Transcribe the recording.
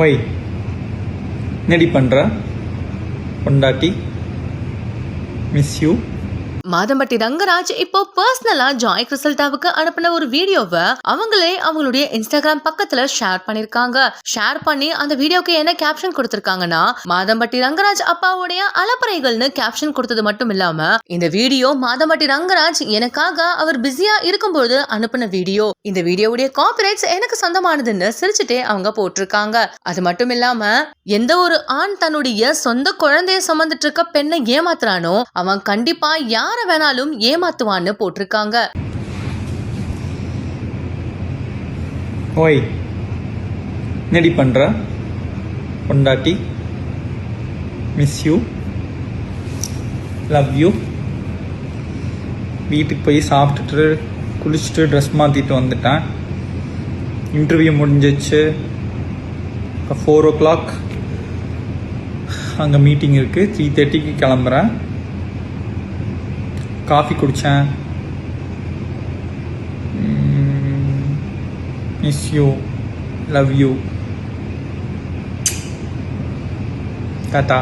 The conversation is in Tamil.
ஓய் என்னடி பண்ணுற பொண்டாட்டி? மிஸ் யூ மாதம்பட்டி ரங்கராஜ் இப்போ பர்சனலா ஜாய் கிறிசல்டாவுக்கு அனுப்பின ஒரு வீடியோவை அவங்களே அவங்களுடைய இன்ஸ்டாகிராம் பக்கத்துல ஷேர் பண்ணிருக்காங்க. ஷேர் பண்ணி அந்த வீடியோக்கு என்ன கேப்ஷன் கொடுத்திருக்காங்கன்னா மாதம்பட்டி ரங்கராஜ் அப்பாவுடைய அலப்பறைகள்னு கேப்ஷன் கொடுத்தது மட்டும் இல்லாம இந்த வீடியோ மாதம்பட்டி ரங்கராஜ் எனக்காக அவர் பிஸியா இருக்கும்போது அனுப்பின வீடியோ. இந்த வீடியோவுடைய காப்பிரைட்ஸ் எனக்கு சொந்தமானதுன்னு சிரிச்சுட்டே அவங்க போட்டிருக்காங்க. அது மட்டும் இல்லாம எந்த ஒரு ஆண் தன்னுடைய சொந்த குழந்தைய சுமந்துட்டு இருக்க பெண்ணை ஏமாத்துறானோ அவன் கண்டிப்பா யார வேணாலும் ஏமாத்துவான்னு போட்டிருக்காங்க. ஓய் என்னடி பண்ணுற பொண்டாட்டி மிஸ் யூ லவ் யூ வீட்டுக்கு போய் சாப்பிட்டுட்டு குளிச்சுட்டு ட்ரெஸ் மாற்றிட்டு வந்துட்டேன். இன்டர்வியூ முடிஞ்சிச்சு. இப்போ ஃபோர் ஓ கிளாக் அங்கே மீட்டிங் இருக்குது த்ரீ தேர்ட்டிக்கு கிளம்புறேன். காஃபி குடித்தேன் miss you love you tata